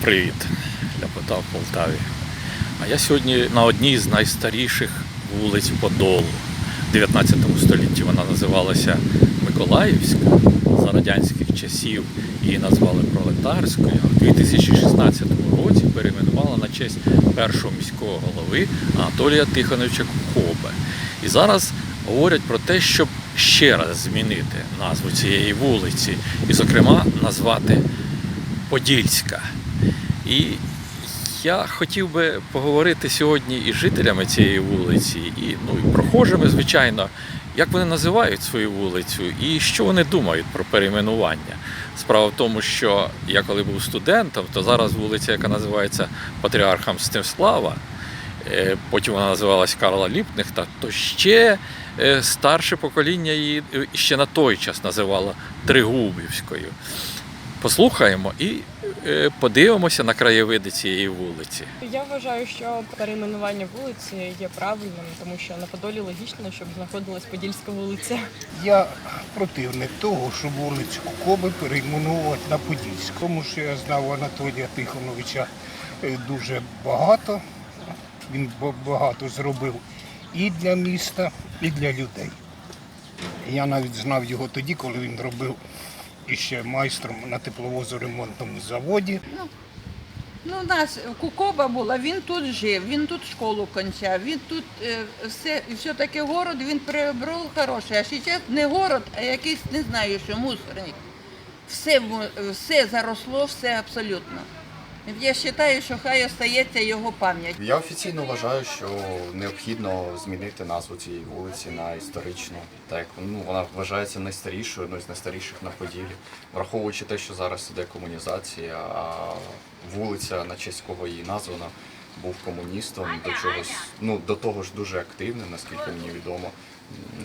Привіт, Ляпота в Полтаві. А я сьогодні на одній з найстаріших вулиць Подолу. В 19 столітті вона називалася Миколаївська. За радянських часів її назвали Пролетарською. В 2016 році перейменувала на честь першого міського голови Анатолія Тихоновича Кухоба. І зараз говорять про те, щоб ще раз змінити назву цієї вулиці, і, зокрема, назвати Подільська. І я хотів би поговорити сьогодні із жителями цієї вулиці, і, ну, і прохожими, звичайно, як вони називають свою вулицю і що вони думають про перейменування. Справа в тому, що я коли був студентом, то зараз вулиця, яка називається Патріархом Мстислава, е, потім вона називалась Карла Ліпнихта, то ще е, старше покоління її е, ще на той час називало Тригубівською. Послухаємо і е, подивимося на краєвиди цієї вулиці. Я вважаю, що перейменування вулиці є правильним, тому що на Подолі логічно, щоб знаходилась Подільська вулиця. Я противник того, щоб вулицю Коби перейменувати на Подільську. Тому що я знав Анатолія Тихоновича е, дуже багато. Він багато зробив і для міста, і для людей. Я навіть знав його тоді, коли він робив іще майстром на тепловозоремонтному заводі. Ну, у нас Кукоба була, він тут жив, він тут школу кончав, він тут е, все все-таки город він приобрел хороший. А зараз не город, а якийсь, не знаю, що мусорник. Все, все заросло, все абсолютно. Я вважаю, що хай остається його пам'ять. Я офіційно вважаю, що необхідно змінити назву цієї вулиці на історичну, так ну, вона вважається найстарішою, одною з найстаріших на Поділі, враховуючи те, що зараз іде комунізація, а вулиця, на честь кого її названа, був комуністом, до чогось, ну до того ж дуже активним, наскільки мені відомо.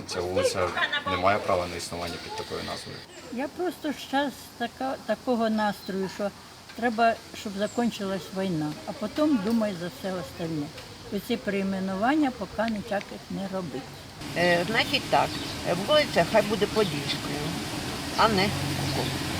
Ця вулиця не має права на існування під такою назвою. Я просто зараз така, такого настрою, що треба, щоб закінчилась війна, а потім думай за все остальне. Оці перейменування поки ніяких не робить. Е, значить так, е, вулиця хай буде Подільською, а не Кукова.